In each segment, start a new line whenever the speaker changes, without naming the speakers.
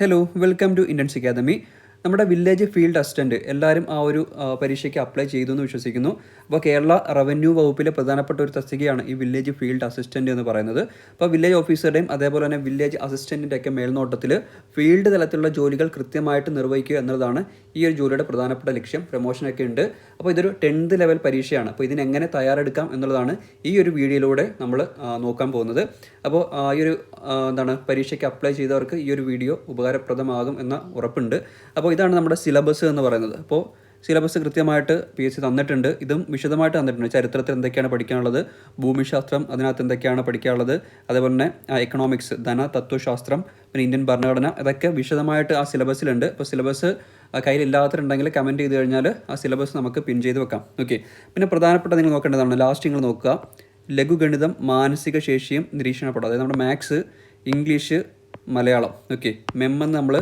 Hello welcome to Indians academy നമ്മുടെ village field assistant എല്ലാവരും ആ ഒരു പരീക്ഷയ്ക്ക് അപ്ലൈ ചെയ്തു എന്ന് വിശ്വസിക്കുന്നു. അപ്പോൾ കേരള റവന്യൂ വകുപ്പിലെ പ്രധാനപ്പെട്ട ഒരു തസ്തികയാണ് ഈ വില്ലേജ് ഫീൽഡ് അസിസ്റ്റന്റ് എന്ന് പറയുന്നത്. അപ്പോൾ വില്ലേജ് ഓഫീസറുടെയും അതേപോലെ തന്നെ വില്ലേജ് അസിസ്റ്റന്റിന്റെ ഒക്കെ മേൽനോട്ടത്തിൽ ഫീൽഡ് തലത്തിലുള്ള ജോലികൾ കൃത്യമായിട്ട് നിർവഹിക്കുക എന്നുള്ളതാണ് ഈ ഒരു ജോലിയുടെ പ്രധാനപ്പെട്ട ലക്ഷ്യം. പ്രൊമോഷനൊക്കെ ഉണ്ട്. അപ്പോൾ ഇതൊരു ടെൻത്ത് ലെവൽ പരീക്ഷയാണ്. അപ്പോൾ ഇതിനെങ്ങനെ തയ്യാറെടുക്കാം എന്നുള്ളതാണ് ഈ ഒരു വീഡിയോയിലൂടെ നമ്മൾ നോക്കാൻ പോകുന്നത്. അപ്പോൾ ഈ ഒരു എന്താണ് പരീക്ഷയ്ക്ക് അപ്ലൈ ചെയ്തവർക്ക് ഈ ഒരു വീഡിയോ ഉപകാരപ്രദമാകും എന്ന ഉറപ്പുണ്ട്. അപ്പോൾ ഇതാണ് നമ്മുടെ സിലബസ് എന്ന് പറയുന്നത്. അപ്പോൾ സിലബസ് കൃത്യമായിട്ട് പി എസ് സി തന്നിട്ടുണ്ട്. ഇതും വിശദമായിട്ട് തന്നിട്ടുണ്ട്. ചരിത്രത്തിൽ എന്തൊക്കെയാണ് പഠിക്കാനുള്ളത് ഭൂമിശാസ്ത്രം അതിനകത്ത് എന്തൊക്കെയാണ് പഠിക്കാനുള്ളത് അതേപോലെ തന്നെ എക്കണോമിക്സ് ധന തത്വശാസ്ത്രം പിന്നെ ഇന്ത്യൻ ഭരണഘടന ഇതൊക്കെ വിശദമായിട്ട് ആ സിലബസിലുണ്ട്. അപ്പോൾ സിലബസ് കയ്യിലില്ലാത്തവരുണ്ടെങ്കിൽ കമന്റ് ചെയ്ത് കഴിഞ്ഞാൽ ആ സിലബസ് നമുക്ക് പിൻ ചെയ്ത് വെക്കാം. ഓക്കെ. പിന്നെ പ്രധാനപ്പെട്ട നിങ്ങൾ നോക്കേണ്ടതാണ് ലാസ്റ്റ് നിങ്ങൾ നോക്കുക. ലഘുഗണിതം മാനസിക ശേഷിയും നിരീക്ഷണപ്പെടും അതായത് നമ്മുടെ മാത്സ് ഇംഗ്ലീഷ് മലയാളം. ഓക്കെ. മെമ്മെന്ന് നമ്മൾ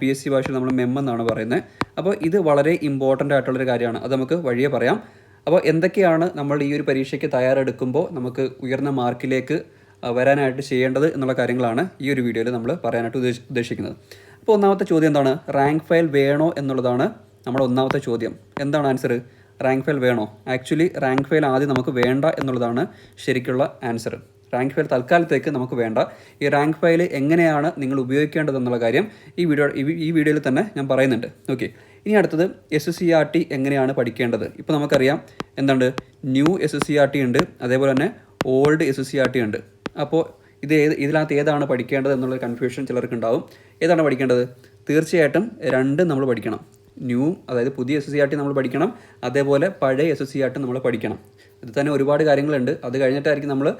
പി എസ് സി ഭാഷയിൽ നമ്മൾ മെമ്മെന്നാണ് പറയുന്നത്. അപ്പോൾ ഇത് വളരെ ഇമ്പോർട്ടന്റ് ആയിട്ടുള്ളൊരു കാര്യമാണ്. അത് നമുക്ക് വഴിയെ പറയാം. അപ്പോൾ എന്തൊക്കെയാണ് നമ്മൾ ഈ ഒരു പരീക്ഷയ്ക്ക് തയ്യാറെടുക്കുമ്പോൾ നമുക്ക് ഉയർന്ന മാർക്കിലേക്ക് വരാനായിട്ട് ചെയ്യേണ്ടത് എന്നുള്ള കാര്യങ്ങളാണ് ഈ ഒരു വീഡിയോയിൽ നമ്മൾ പറയാനായിട്ട് ഉദ്ദേശ- ഉദ്ദേശിക്കുന്നത്. അപ്പോൾ ഒന്നാമത്തെ ചോദ്യം എന്താണ്? റാങ്ക് ഫയൽ വേണോ എന്നുള്ളതാണ് നമ്മുടെ ഒന്നാമത്തെ ചോദ്യം. എന്താണ് ആൻസർ റാങ്ക് ഫയൽ വേണോ? ആക്ച്വലി റാങ്ക് ഫയൽ ആദ്യം നമുക്ക് വേണ്ട എന്നുള്ളതാണ് ശരിക്കുള്ള ആൻസർ റാങ്ക് ഫയൽ തൽക്കാലത്തേക്ക് നമുക്ക് വേണ്ട. ഈ റാങ്ക് ഫയൽ എങ്ങനെയാണ് നിങ്ങൾ ഉപയോഗിക്കേണ്ടതെന്നുള്ള കാര്യം ഈ വീഡിയോ ഈ- വീഡിയോയിൽ തന്നെ ഞാൻ പറയുന്നുണ്ട്. ഓക്കെ ഇനി അടുത്തത് എസ് സി ആർ ടി എങ്ങനെയാണ് പഠിക്കേണ്ടത്? ഇപ്പോൾ നമുക്കറിയാം എന്താണ് new S C R T ഉണ്ട്. അതേപോലെ തന്നെ old S C R T ഉണ്ട്. അപ്പോൾ ഇത് ഏത് ഇതിനകത്ത് ഏതാണ് പഠിക്കേണ്ടത് എന്നുള്ള കൺഫ്യൂഷൻ ചിലർക്ക് ഉണ്ടാവും ഏതാണ് പഠിക്കേണ്ടത്? തീർച്ചയായിട്ടും രണ്ട് നമ്മൾ പഠിക്കണം. ന്യൂ അതായത് പുതിയ എസ് സി ആർ ടി നമ്മൾ പഠിക്കണം. അതേപോലെ പഴയ എസ് സി ആർ ടി നമ്മൾ പഠിക്കണം. ഇത് തന്നെ ഒരുപാട് കാര്യങ്ങളുണ്ട്. അത് കഴിഞ്ഞിട്ടായിരിക്കും നമ്മൾ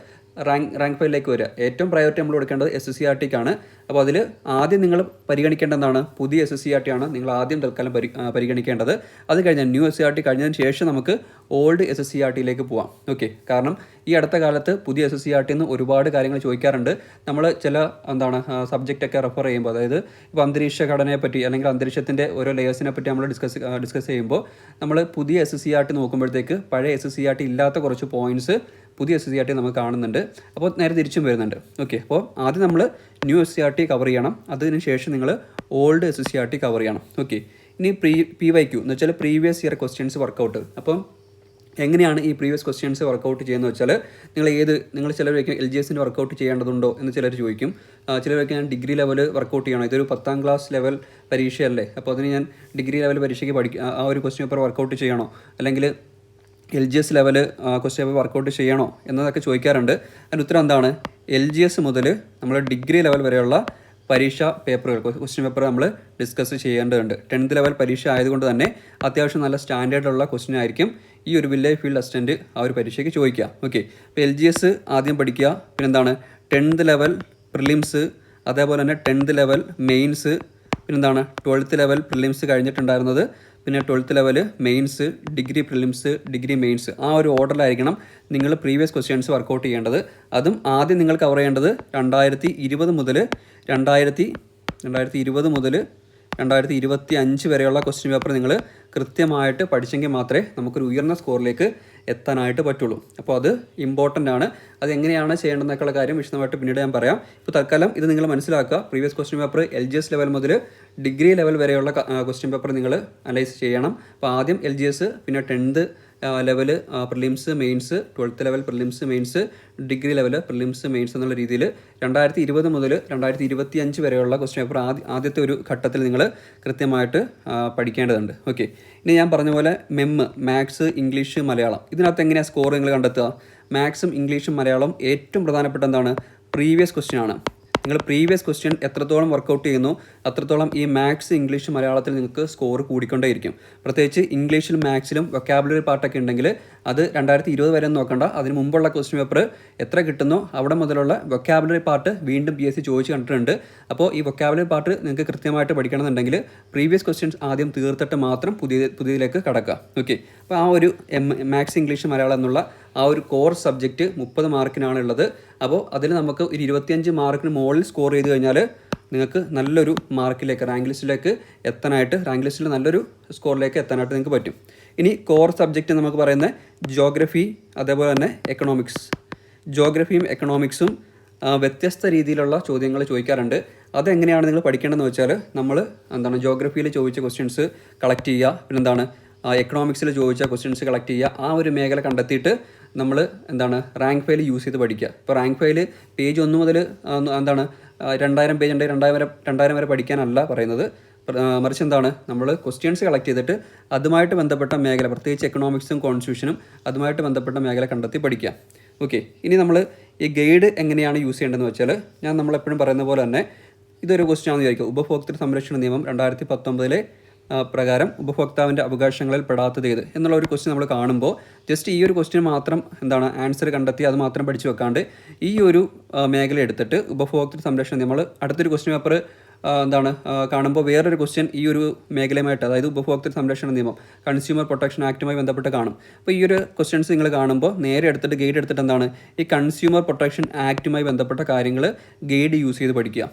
റാങ്ക് റാങ്ക് ഫയലിലേക്ക് വരിക. ഏറ്റവും പ്രയോറിറ്റി നമ്മൾ കൊടുക്കേണ്ടത് എസ് സി ആർ ടിക്കാണ് അപ്പോൾ അതിൽ ആദ്യം നിങ്ങൾ പരിഗണിക്കേണ്ടതാണ് പുതിയ എസ് സി ആർ ടി ആണ് നിങ്ങൾ ആദ്യം തൽക്കാലം പരി പരിഗണിക്കേണ്ടത്. അത് കഴിഞ്ഞാൽ new S C R T കഴിഞ്ഞതിന് ശേഷം നമുക്ക് ഓൾഡ് എസ് സി ആർ ടിയിലേക്ക് പോവാം. ഓക്കെ കാരണം ഈ അടുത്ത കാലത്ത് പുതിയ എസ് സി ആർ ടിന്ന് ഒരുപാട് കാര്യങ്ങൾ ചോദിക്കാറുണ്ട്. നമ്മൾ ചില എന്താണ് സബ്ജക്റ്റൊക്കെ റെഫർ ചെയ്യുമ്പോൾ അതായത് ഇപ്പോൾ അന്തരീക്ഷ ഘടനയെ പറ്റി അല്ലെങ്കിൽ അന്തരീക്ഷത്തിന്റെ ഓരോ ലെയേഴ്സിനെ പറ്റി നമ്മൾ ഡിസ്കസ് ഡിസ്കസ് ചെയ്യുമ്പോൾ നമ്മൾ പുതിയ എസ് സി ആർ ടി നോക്കുമ്പോഴത്തേക്ക് പഴയ എസ് സി ആർ ടി ഇല്ലാത്ത കുറച്ച് പോയിന്റ്സ് പുതിയ എസ് സി ആർ ടി നമുക്ക് കാണുന്നുണ്ട്. അപ്പോൾ നേരെ തിരിച്ചും വരുന്നുണ്ട്. ഓക്കെ അപ്പോൾ ആദ്യം നമ്മൾ new S C R T cover ചെയ്യണം. അതിന് ശേഷം നിങ്ങൾ old S C R T cover ചെയ്യണം. ഓക്കെ ഇനി പ്രീ പി വൈ ക്യൂ എന്ന് വെച്ചാൽ പ്രീവിയസ് ഇയർ ക്വസ്റ്റ്യൻസ് വർക്കൗട്ട് അപ്പം എങ്ങനെയാണ് ഈ പ്രീവിയസ് ക്വസ്റ്റ്യൻസ് വർക്കൗട്ട് ചെയ്യുന്നത് വെച്ചാൽ നിങ്ങൾ ഏത് നിങ്ങൾ ചിലർ വയ്ക്കും എൽ ജി എസിന്റെ വർക്കൗട്ട് ചെയ്യേണ്ടതുണ്ടോ എന്ന് ചിലർ ചോദിക്കും. ചിലവർക്ക് ഞാൻ ഡിഗ്രി ലെവൽ വർക്കൗട്ട് ചെയ്യണം? ഇതൊരു പത്താം ക്ലാസ് ലെവൽ പരീക്ഷയല്ലേ? അപ്പോൾ അതിന് ഞാൻ ഡിഗ്രി ലെവൽ പരീക്ഷയ്ക്ക് പഠിക്കുക ആ ഒരു ക്വസ്റ്റ്യൻ പേപ്പർ വർക്കൗട്ട് ചെയ്യണോ? അല്ലെങ്കിൽ L G S level question paper work out ചെയ്യണോ എന്നതൊക്കെ ചോദിക്കാറുണ്ട്. അതിന് ഉത്തരം എന്താണ്? എൽ ജി എസ് മുതൽ നമ്മൾ ഡിഗ്രി ലെവൽ വരെയുള്ള പരീക്ഷ പേപ്പറുകൾ ക്വസ്റ്റ്യൻ പേപ്പർ നമ്മൾ ഡിസ്കസ് ചെയ്യേണ്ടതുണ്ട്. ടെൻത്ത് ലെവൽ പരീക്ഷ ആയതുകൊണ്ട് തന്നെ അത്യാവശ്യം നല്ല സ്റ്റാൻഡേർഡുള്ള ക്വസ്റ്റ്യൻ ആയിരിക്കും ഈ ഒരു വില്ലേജ് ഫീൽഡ് അസിസ്റ്റന്റ് ആ ഒരു പരീക്ഷയ്ക്ക് ചോദിക്കുക. ഓക്കെ അപ്പോൾ എൽ ജി എസ് ആദ്യം പഠിക്കുക പിന്നെന്താണ്? ടെൻത്ത് ലെവൽ പ്രിലിംസ് അതേപോലെ തന്നെ ടെൻത്ത് ലെവൽ മെയിൻസ് പിന്നെന്താണ്? ട്വൽത്ത് ലെവൽ പ്രിലിംസ് കഴിഞ്ഞിട്ടുണ്ടായിരുന്നത് പിന്നെ twelfth level mains degree prelims degree mains ആ ഒരു ഓർഡറിലായിരിക്കണം നിങ്ങൾ പ്രീവിയസ് ക്വസ്റ്റ്യൻസ് വർക്കൗട്ട് ചെയ്യേണ്ടത്. അതും ആദ്യം നിങ്ങൾ കവർ ചെയ്യേണ്ടത് രണ്ടായിരത്തി ഇരുപത് മുതൽ രണ്ടായിരത്തി രണ്ടായിരത്തി ഇരുപത് മുതൽ രണ്ടായിരത്തി ഇരുപത്തി അഞ്ച് വരെയുള്ള ക്വസ്റ്റ്യൻ പേപ്പർ നിങ്ങൾ കൃത്യമായിട്ട് പഠിച്ചെങ്കിൽ മാത്രമേ നമുക്കൊരു ഉയർന്ന സ്കോറിലേക്ക് എത്താനായിട്ട് പറ്റുള്ളൂ. അപ്പോൾ അത് ഇമ്പോർട്ടന്റ് ആണ്. അത് എങ്ങനെയാണ് ചെയ്യേണ്ടതെന്നൊക്കെയുള്ള കാര്യം വിശദമായിട്ട് പിന്നീട് ഞാൻ പറയാം. ഇപ്പോൾ തൽക്കാലം ഇത് നിങ്ങൾ മനസ്സിലാക്കുക. Previous question paper L G S level മുതൽ ഡിഗ്രി ലെവൽ വരെയുള്ള ക്വസ്റ്റ്യൻ പേപ്പർ നിങ്ങൾ അനലൈസ് ചെയ്യണം. അപ്പോൾ ആദ്യം എൽ ജി എസ് പിന്നെ tenth level prelims mains twelfth level prelims mains degree level prelims mains എന്നുള്ള രീതിയിൽ രണ്ടായിരത്തി ഇരുപത് മുതൽ രണ്ടായിരത്തി ഇരുപത്തി അഞ്ച് വരെയുള്ള ക്വസ്റ്റ്യൻ പേപ്പർ ആദ്യ ആദ്യത്തെ ഒരു ഘട്ടത്തിൽ നിങ്ങൾ കൃത്യമായിട്ട് പഠിക്കേണ്ടതുണ്ട്. ഓക്കെ ഇനി ഞാൻ പറഞ്ഞ പോലെ മെമ്മ് മാത്സ് ഇംഗ്ലീഷ് മലയാളം. ഇതിനകത്ത് എങ്ങനെയാണ് സ്കോർ നിങ്ങൾ കണ്ടെത്തുക? മാത്സും ഇംഗ്ലീഷും മലയാളം ഏറ്റവും പ്രധാനപ്പെട്ട എന്താണ്? പ്രീവിയസ് ക്വസ്റ്റ്യൻ ആണ്. നിങ്ങൾ പ്രീവിയസ് ക്വസ്റ്റ്യൻ എത്രത്തോളം വർക്കൗട്ട് ചെയ്യുന്നു അത്രത്തോളം ഈ മാത്സ് ഇംഗ്ലീഷ് മലയാളത്തിൽ നിങ്ങൾക്ക് സ്കോർ കൂടിക്കൊണ്ടേയിരിക്കും. പ്രത്യേകിച്ച് ഇംഗ്ലീഷിലും മാത്സിലും വൊക്കാബുലറി പാർട്ടൊക്കെ ഉണ്ടെങ്കിൽ അത് രണ്ടായിരത്തി ഇരുപത് വരെ നോക്കണ്ട. അതിന് മുമ്പുള്ള ക്വസ്റ്റ്യൻ പേപ്പർ എത്ര കിട്ടുന്നോ അവിടെ മുതലുള്ള വൊക്കാബുലറി പാർട്ട് വീണ്ടും പി എസ് സി ചോദിച്ച് കണ്ടിട്ടുണ്ട്. അപ്പോൾ ഈ വൊക്കാബുലറി പാർട്ട് നിങ്ങൾക്ക് കൃത്യമായിട്ട് പഠിക്കണമെന്നുണ്ടെങ്കിൽ പ്രീവിയസ് ക്വസ്റ്റ്യൻസ് ആദ്യം തീർത്തിട്ട് മാത്രം പുതിയ പുതിയതിലേക്ക് കടക്കുക. ഓക്കെ അപ്പോൾ ആ ഒരു എം മാത്സ് ഇംഗ്ലീഷ് മലയാളം എന്നുള്ള ആ ഒരു കോർ സബ്ജക്റ്റ് മുപ്പത് മാർക്കിനാണ് ഉള്ളത്. അപ്പോൾ അതിൽ നമുക്ക് ഒരു ഇരുപത്തിയഞ്ച് മാർക്കിന് മുകളിൽ സ്കോർ ചെയ്ത് കഴിഞ്ഞാൽ നിങ്ങൾക്ക് നല്ലൊരു മാർക്കിലേക്ക് റാങ്ക് ലിസ്റ്റിലേക്ക് എത്താനായിട്ട് റാങ്ക് ലിസ്റ്റിൽ നല്ലൊരു സ്കോറിലേക്ക് എത്താനായിട്ട് നിങ്ങൾക്ക് പറ്റും. ഇനി കോർ സബ്ജക്റ്റ് നമുക്ക് പറയുന്നത് ജോഗ്രഫി അതേപോലെ തന്നെ എക്കണോമിക്സ് ജോഗ്രഫിയും എക്കണോമിക്സും വ്യത്യസ്ത രീതിയിലുള്ള ചോദ്യങ്ങൾ ചോദിക്കാറുണ്ട്. അതെങ്ങനെയാണ് നിങ്ങൾ പഠിക്കേണ്ടതെന്ന് വെച്ചാൽ നമ്മൾ എന്താണ് ജോഗ്രഫിയിൽ ചോദിച്ച ക്വസ്റ്റ്യൻസ് കളക്ട് ചെയ്യുക പിന്നെന്താണ് എക്കണോമിക്സിൽ ചോദിച്ച ക്വസ്റ്റ്യൻസ് കളക്ട് ചെയ്യുക ആ ഒരു മേഖല കണ്ടെത്തിയിട്ട് നമ്മൾ എന്താണ് റാങ്ക് ഫയൽ യൂസ് ചെയ്ത് പഠിക്കുക. ഇപ്പോൾ റാങ്ക് ഫയൽ പേജ് ഒന്ന് മുതൽ എന്താണ് രണ്ടായിരം പേജ് ഉണ്ട് രണ്ടായിരം വരെ രണ്ടായിരം വരെ പഠിക്കാനല്ല പറയുന്നത്. മറിച്ച് എന്താണ്? നമ്മൾ ക്വസ്റ്റ്യൻസ് കളക്ട് ചെയ്തിട്ട് അതുമായിട്ട് ബന്ധപ്പെട്ട മേഖല പ്രത്യേകിച്ച് എക്കണോമിക്സും കോൺസ്റ്റിറ്റ്യൂഷനും അതുമായിട്ട് ബന്ധപ്പെട്ട മേഖല കണ്ടെത്തി പഠിക്കാം. ഓക്കെ ഇനി നമ്മൾ ഈ ഗൈഡ് എങ്ങനെയാണ് യൂസ് ചെയ്യേണ്ടതെന്ന് വെച്ചാൽ ഞാൻ നമ്മളെപ്പോഴും പറയുന്ന പോലെ തന്നെ ഇതൊരു ക്വസ്റ്റ്യൻ ആണെന്ന് വിചാരിക്കും. ഉപഭോക്തൃ സംരക്ഷണ നിയമം രണ്ടായിരത്തി പത്തൊമ്പതിലെ പ്രകാരം ഉപഭോക്താവിന്റെ അവകാശങ്ങളിൽ പെടാത്തത് ഏത് എന്നുള്ള ഒരു ക്വസ്റ്റ്യൻ നമ്മൾ കാണുമ്പോൾ ജസ്റ്റ് ഈ ഒരു ക്വസ്റ്റ്യൻ മാത്രം എന്താണ് ആൻസർ കണ്ടെത്തി അത് മാത്രം പഠിച്ചു വെക്കാണ്ട് ഈ ഒരു മേഖല എടുത്തിട്ട് ഉപഭോക്തൃ സംരക്ഷണ നമ്മൾ അടുത്തൊരു ക്വസ്റ്റ്യൻ പേപ്പർ എന്താണ് കാണുമ്പോൾ വേറൊരു ക്വസ്റ്റ്യൻ ഈ ഒരു മേഖലയുമായിട്ട് അതായത് ഉപഭോക്തൃ സംരക്ഷണ നിയമം കൺസ്യൂമർ പ്രൊട്ടക്ഷൻ ആക്റ്റുമായി ബന്ധപ്പെട്ട് കാണും. അപ്പോൾ ഈ ഒരു ക്വസ്റ്റ്യൻസ് നിങ്ങൾ കാണുമ്പോൾ നേരെ എടുത്തിട്ട് ഗൈഡ് എടുത്തിട്ട് എന്താണ് ഈ കൺസ്യൂമർ പ്രൊട്ടക്ഷൻ ആക്റ്റുമായി ബന്ധപ്പെട്ട കാര്യങ്ങൾ ഗൈഡ് യൂസ് ചെയ്ത് പഠിക്കുക.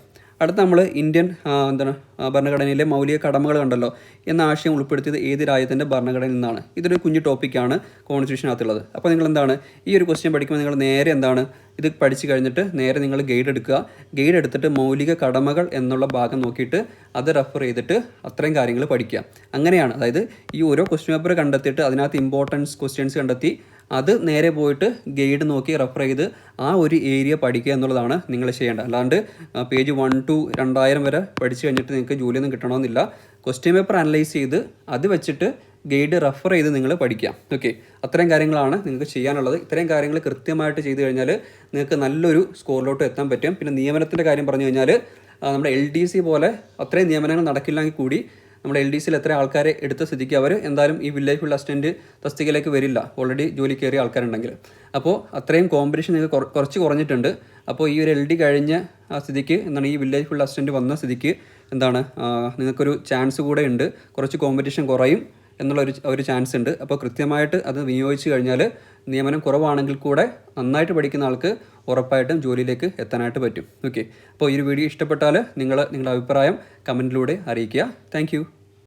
അടുത്ത നമ്മൾ ഇന്ത്യൻ എന്താണ് ഭരണഘടനയിലെ മൗലിക കടമകൾ കണ്ടല്ലോ. എന്ന ആശയം ഉൾപ്പെടുത്തിയത് ഏത് രാജ്യത്തിന്റെ ഭരണഘടനയിൽ നിന്നാണ്. ഇതൊരു കുഞ്ഞു ടോപ്പിക്കാണ് കോൺസ്റ്റിറ്റ്യൂഷനകത്തുള്ളത്. അപ്പോൾ നിങ്ങൾ എന്താണ് ഈ ഒരു ക്വസ്റ്റ്യൻ പഠിക്കുമ്പോൾ നിങ്ങൾ നേരെ എന്താണ് ഇത് പഠിച്ചു കഴിഞ്ഞിട്ട് നേരെ നിങ്ങൾ ഗൈഡ് എടുക്കുക. ഗൈഡ് എടുത്തിട്ട് മൗലിക കടമകൾ എന്നുള്ള ഭാഗം നോക്കിയിട്ട് അത് റെഫർ ചെയ്തിട്ട് അത്രയും കാര്യങ്ങൾ പഠിക്കുക. അങ്ങനെയാണ്. അതായത് ഈ ഓരോ ക്വസ്റ്റ്യൻ പേപ്പർ കണ്ടെത്തിയിട്ട് അതിനകത്ത് ഇമ്പോർട്ടൻസ് ക്വസ്റ്റ്യൻസ് കണ്ടെത്തി അത് നേരെ പോയിട്ട് ഗൈഡ് നോക്കി റെഫർ ചെയ്ത് ആ ഒരു ഏരിയ പഠിക്കുക എന്നുള്ളതാണ് നിങ്ങൾ ചെയ്യേണ്ടത്. അല്ലാണ്ട് പേജ് വൺ ടു രണ്ടായിരം വരെ പഠിച്ചു കഴിഞ്ഞിട്ട് നിങ്ങൾക്ക് ജോലിയൊന്നും കിട്ടണമെന്നില്ല. ക്വസ്റ്റ്യൻ പേപ്പർ അനലൈസ് ചെയ്ത് അത് വെച്ചിട്ട് ഗൈഡ് റെഫർ ചെയ്ത് നിങ്ങൾ പഠിക്കാം ഓക്കെ അത്രയും കാര്യങ്ങളാണ് നിങ്ങൾക്ക് ചെയ്യാനുള്ളത്. ഇത്രയും കാര്യങ്ങൾ കൃത്യമായിട്ട് ചെയ്തു കഴിഞ്ഞാൽ നിങ്ങൾക്ക് നല്ലൊരു സ്കോറിലോട്ട് എത്താൻ പറ്റും. പിന്നെ നിയമനത്തിന്റെ കാര്യം പറഞ്ഞു കഴിഞ്ഞാൽ നമ്മുടെ എൽ ഡി സി പോലെ അത്രയും നിയമനങ്ങൾ നടക്കില്ലെങ്കിൽ കൂടി നമ്മുടെ എൽ ഡി സിയിൽ എത്ര ആൾക്കാരെ എടുത്ത സ്ഥിതിക്ക് അവർ എന്തായാലും ഈ വില്ലേജ് ഫുൾ അസിസ്റ്റന്റ് തസ്തികയിലേക്ക് വരില്ല. ഓൾറെഡി ജോലി കയറിയ ആൾക്കാരുണ്ടെങ്കിൽ. അപ്പോൾ അത്രയും കോമ്പറ്റീഷൻ നിങ്ങൾക്ക് കുറച്ച് കുറഞ്ഞിട്ടുണ്ട്. അപ്പോൾ ഈ ഒരു എൽ ഡി കഴിഞ്ഞ സ്ഥിതിക്ക് എന്താണ് ഈ വില്ലേജ് ഫുൾ അസിസ്റ്റന്റ് വന്ന സ്ഥിതിക്ക് എന്താണ് നിങ്ങൾക്കൊരു ചാൻസ് കൂടെ ഉണ്ട്. കുറച്ച് കോമ്പറ്റീഷൻ കുറയും എന്നുള്ള ഒരു ഒരു ചാൻസ് ഉണ്ട്. അപ്പോൾ കൃത്യമായിട്ട് അത് വിനിയോഗിച്ച് കഴിഞ്ഞാൽ നിയമനം കുറവാണെങ്കിൽ കൂടെ നന്നായിട്ട് പഠിക്കുന്ന ആൾക്ക് ഉറപ്പായിട്ടും ജോലിയിലേക്ക് എത്താനായിട്ട് പറ്റും. ഓക്കെ അപ്പോൾ ഈ ഒരു വീഡിയോ ഇഷ്ടപ്പെട്ടാൽ നിങ്ങൾ നിങ്ങളുടെ അഭിപ്രായം കമന്റിലൂടെ അറിയിക്കുക. താങ്ക്